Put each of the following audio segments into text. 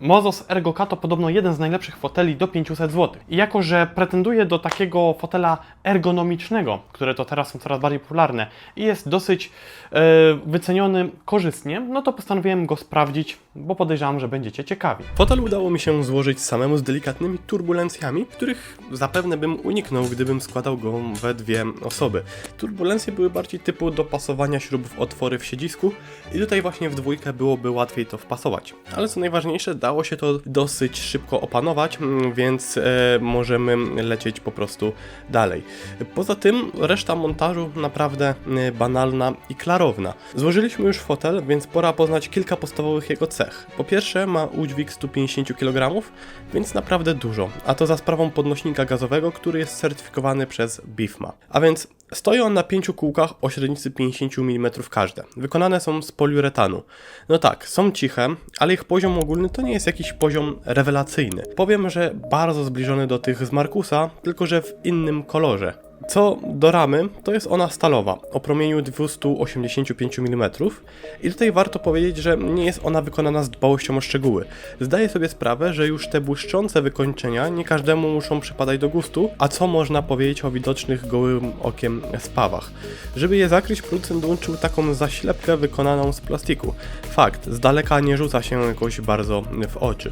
Mozos Ergo K to podobno jeden z najlepszych foteli do 500 zł. I jako, że pretenduje do takiego fotela ergonomicznego, które to teraz są coraz bardziej popularne i jest dosyć e, wyceniony korzystnie, no to postanowiłem go sprawdzić, bo podejrzewam, że będziecie ciekawi. Fotel udało mi się złożyć samemu z delikatnymi turbulencjami, których zapewne bym uniknął, gdybym składał go we dwie osoby. Turbulencje były bardziej typu dopasowania śrub w otwory w siedzisku i tutaj właśnie w dwójkę byłoby łatwiej to wpasować. Ale co najważniejsze, dało się to dosyć szybko opanować, mm, więc e, możemy lecieć po prostu dalej. Poza tym reszta montażu naprawdę e, banalna i klarowna. Złożyliśmy już fotel, więc pora poznać kilka podstawowych jego cech. Po pierwsze ma udźwig 150 kg, więc naprawdę dużo, a to za sprawą podnośnika gazowego, który jest certyfikowany przez BIFMA. A więc stoi on na pięciu kółkach o średnicy 50 mm każde. Wykonane są z poliuretanu. No tak, są ciche, ale ich poziom ogólny to nie jest jakiś poziom rewelacyjny. Powiem, że bardzo zbliżony do tych z Markusa, tylko że w innym kolorze. Co do ramy, to jest ona stalowa, o promieniu 285 mm i tutaj warto powiedzieć, że nie jest ona wykonana z dbałością o szczegóły. Zdaję sobie sprawę, że już te błyszczące wykończenia nie każdemu muszą przypadać do gustu, a co można powiedzieć o widocznych gołym okiem spawach. Żeby je zakryć, producent dołączył taką zaślepkę wykonaną z plastiku. Fakt, z daleka nie rzuca się jakoś bardzo w oczy.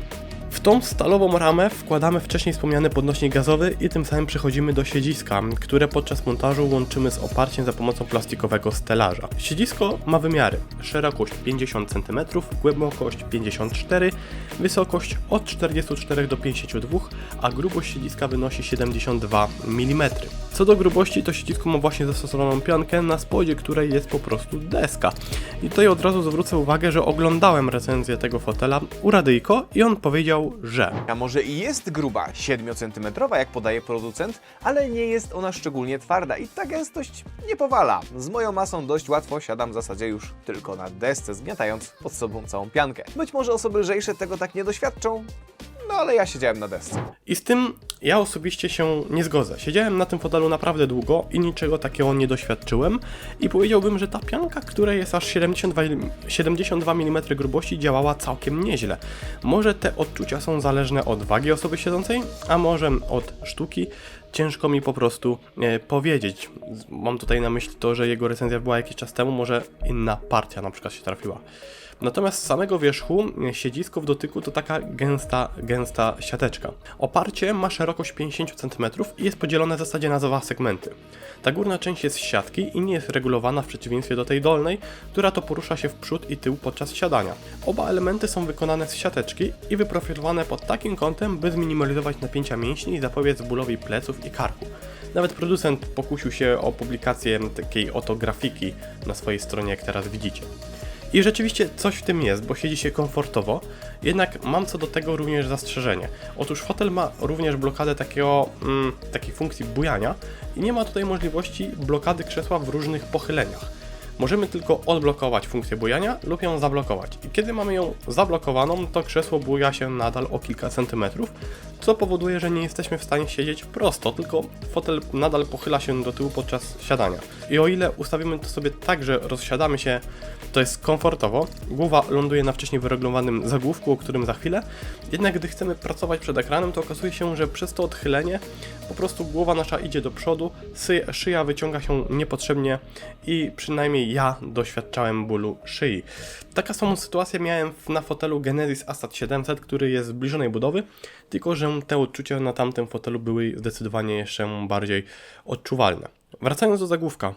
Tą stalową ramę wkładamy wcześniej wspomniany podnośnik gazowy i tym samym przechodzimy do siedziska, które podczas montażu łączymy z oparciem za pomocą plastikowego stelaża. Siedzisko ma wymiary: szerokość 50 cm, głębokość 54, wysokość od 44 do 52, a grubość siedziska wynosi 72 mm. Co do grubości, to siedzisko ma właśnie zastosowaną piankę, na spodzie której jest po prostu deska. I tutaj od razu zwrócę uwagę, że oglądałem recenzję tego fotela u Radyjko i on powiedział, że A może i jest gruba, 7 cm, jak podaje producent, ale nie jest ona szczególnie twarda i ta gęstość nie powala. Z moją masą dość łatwo siadam w zasadzie już tylko na desce, zmiatając pod sobą całą piankę. Być może osoby lżejsze tego tak nie doświadczą, no ale ja siedziałem na desce. I z tym ja osobiście się nie zgodzę. Siedziałem na tym fotelu naprawdę długo i niczego takiego nie doświadczyłem i powiedziałbym, że ta pianka, która jest aż 72, 72 mm grubości działała całkiem nieźle. Może te odczucia są zależne od wagi osoby siedzącej, a może od sztuki. Ciężko mi po prostu e, powiedzieć. Mam tutaj na myśli to, że jego recenzja była jakiś czas temu, może inna partia na przykład się trafiła. Natomiast z samego wierzchu e, siedzisko w dotyku to taka gęsta, gęsta siateczka. Oparcie ma szerokość 50 cm i jest podzielone w zasadzie na dwa segmenty. Ta górna część jest z siatki i nie jest regulowana w przeciwieństwie do tej dolnej, która to porusza się w przód i tył podczas siadania. Oba elementy są wykonane z siateczki i wyprofilowane pod takim kątem, by zminimalizować napięcia mięśni i zapobiec bólowi pleców i karku. Nawet producent pokusił się o publikację takiej oto grafiki na swojej stronie, jak teraz widzicie. I rzeczywiście coś w tym jest, bo siedzi się komfortowo, jednak mam co do tego również zastrzeżenie. Otóż fotel ma również blokadę takiego, mm, takiej funkcji bujania i nie ma tutaj możliwości blokady krzesła w różnych pochyleniach. Możemy tylko odblokować funkcję bujania lub ją zablokować. I kiedy mamy ją zablokowaną, to krzesło buja się nadal o kilka centymetrów, co powoduje, że nie jesteśmy w stanie siedzieć prosto, tylko fotel nadal pochyla się do tyłu podczas siadania. I o ile ustawimy to sobie tak, że rozsiadamy się, to jest komfortowo, głowa ląduje na wcześniej wyregulowanym zagłówku, o którym za chwilę, jednak gdy chcemy pracować przed ekranem, to okazuje się, że przez to odchylenie po prostu głowa nasza idzie do przodu, szyja wyciąga się niepotrzebnie i przynajmniej ja doświadczałem bólu szyi. Taka samą sytuację miałem na fotelu Genesis Astat 700, który jest zbliżonej budowy, tylko że te odczucia na tamtym fotelu były zdecydowanie jeszcze bardziej odczuwalne. Wracając do zagłówka,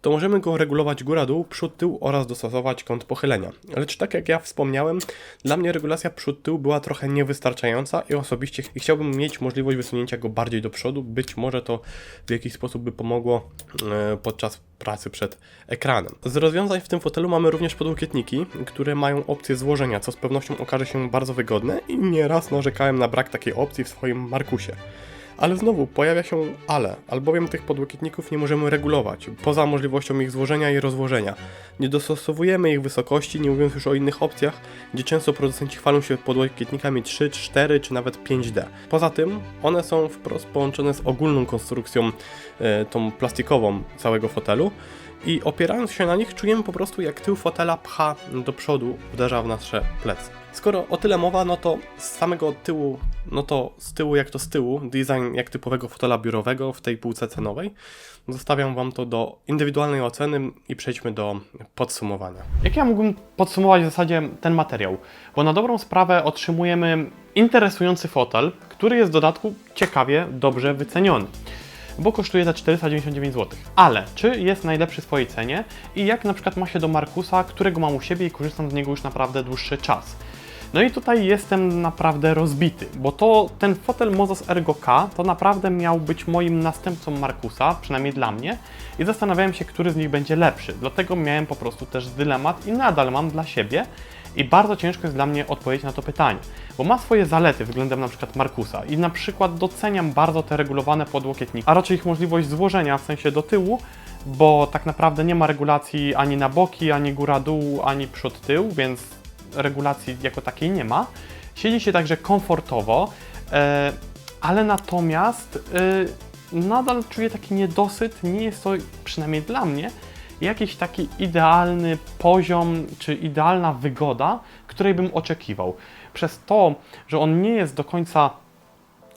to możemy go regulować góra-dół, przód-tył oraz dostosować kąt pochylenia. Lecz tak jak ja wspomniałem, dla mnie regulacja przód-tył była trochę niewystarczająca i osobiście ch- chciałbym mieć możliwość wysunięcia go bardziej do przodu. Być może to w jakiś sposób by pomogło e, podczas pracy przed ekranem. Z rozwiązań w tym fotelu mamy również podłokietniki, które mają opcję złożenia, co z pewnością okaże się bardzo wygodne i nieraz narzekałem na brak takiej opcji w swoim Markusie. Ale znowu pojawia się ale, albowiem tych podłokietników nie możemy regulować, poza możliwością ich złożenia i rozłożenia. Nie dostosowujemy ich wysokości, nie mówiąc już o innych opcjach, gdzie często producenci chwalą się podłokietnikami 3, 4 czy nawet 5D. Poza tym one są wprost połączone z ogólną konstrukcją, e, tą plastikową całego fotelu i opierając się na nich czujemy po prostu jak tył fotela pcha do przodu, uderza w nasze plecy. Skoro o tyle mowa, no to z samego tyłu, no to z tyłu jak to z tyłu, design jak typowego fotela biurowego w tej półce cenowej. Zostawiam Wam to do indywidualnej oceny i przejdźmy do podsumowania. Jak ja mógłbym podsumować w zasadzie ten materiał? Bo na dobrą sprawę otrzymujemy interesujący fotel, który jest w dodatku ciekawie, dobrze wyceniony. Bo kosztuje za 499 zł. Ale czy jest najlepszy w swojej cenie i jak na przykład ma się do Markusa, którego mam u siebie i korzystam z niego już naprawdę dłuższy czas? No i tutaj jestem naprawdę rozbity, bo to ten fotel Mozos Ergo K to naprawdę miał być moim następcą Markusa, przynajmniej dla mnie, i zastanawiałem się, który z nich będzie lepszy. Dlatego miałem po prostu też dylemat i nadal mam dla siebie. I bardzo ciężko jest dla mnie odpowiedzieć na to pytanie, bo ma swoje zalety względem na przykład Markusa i na przykład doceniam bardzo te regulowane podłokietniki, a raczej ich możliwość złożenia w sensie do tyłu, bo tak naprawdę nie ma regulacji ani na boki, ani góra-dół, ani przód-tył, więc regulacji jako takiej nie ma. Siedzi się także komfortowo, e, ale natomiast e, nadal czuję taki niedosyt, nie jest to przynajmniej dla mnie jakiś taki idealny poziom czy idealna wygoda, której bym oczekiwał. Przez to, że on nie jest do końca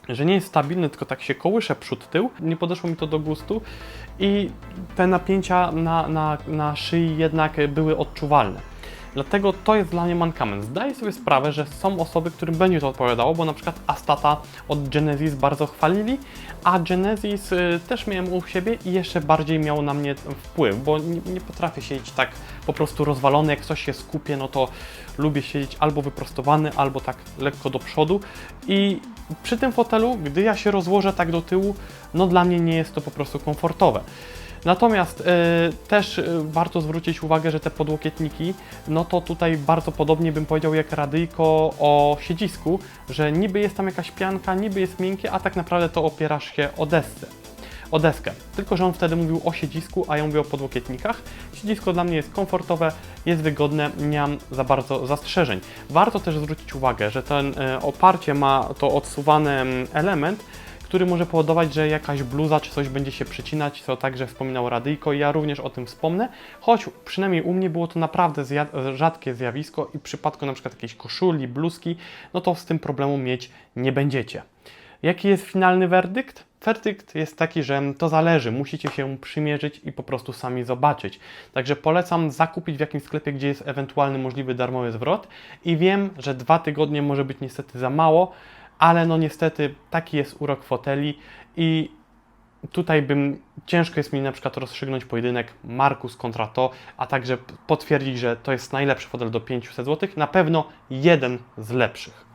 że nie jest stabilny, tylko tak się kołysze przód tył, nie podeszło mi to do gustu i te napięcia na, na, na szyi jednak były odczuwalne. Dlatego to jest dla mnie mankament. Zdaję sobie sprawę, że są osoby, którym będzie to odpowiadało, bo na przykład Astata od Genesis bardzo chwalili, a Genesis y, też miałem u siebie i jeszcze bardziej miał na mnie wpływ, bo nie, nie potrafię siedzieć tak po prostu rozwalony, jak coś się skupie, no to lubię siedzieć albo wyprostowany, albo tak lekko do przodu i przy tym fotelu, gdy ja się rozłożę tak do tyłu, no dla mnie nie jest to po prostu komfortowe. Natomiast y, też y, warto zwrócić uwagę, że te podłokietniki, no to tutaj bardzo podobnie bym powiedział jak radyjko o siedzisku, że niby jest tam jakaś pianka, niby jest miękkie, a tak naprawdę to opierasz się o desce. O deskę. Tylko, że on wtedy mówił o siedzisku, a ja mówię o podłokietnikach. Siedzisko dla mnie jest komfortowe, jest wygodne, nie mam za bardzo zastrzeżeń. Warto też zwrócić uwagę, że ten y, oparcie ma to odsuwany mm, element, który może powodować, że jakaś bluza czy coś będzie się przycinać, co także wspominał Radyjko i ja również o tym wspomnę, choć przynajmniej u mnie było to naprawdę rzadkie zjawisko i w przypadku przykład jakiejś koszuli, bluzki, no to z tym problemu mieć nie będziecie. Jaki jest finalny werdykt? Werdykt jest taki, że to zależy, musicie się przymierzyć i po prostu sami zobaczyć. Także polecam zakupić w jakimś sklepie, gdzie jest ewentualny możliwy darmowy zwrot i wiem, że dwa tygodnie może być niestety za mało, ale no niestety taki jest urok foteli i tutaj bym, ciężko jest mi na przykład rozstrzygnąć pojedynek Markus kontra to, a także potwierdzić, że to jest najlepszy fotel do 500 zł, na pewno jeden z lepszych.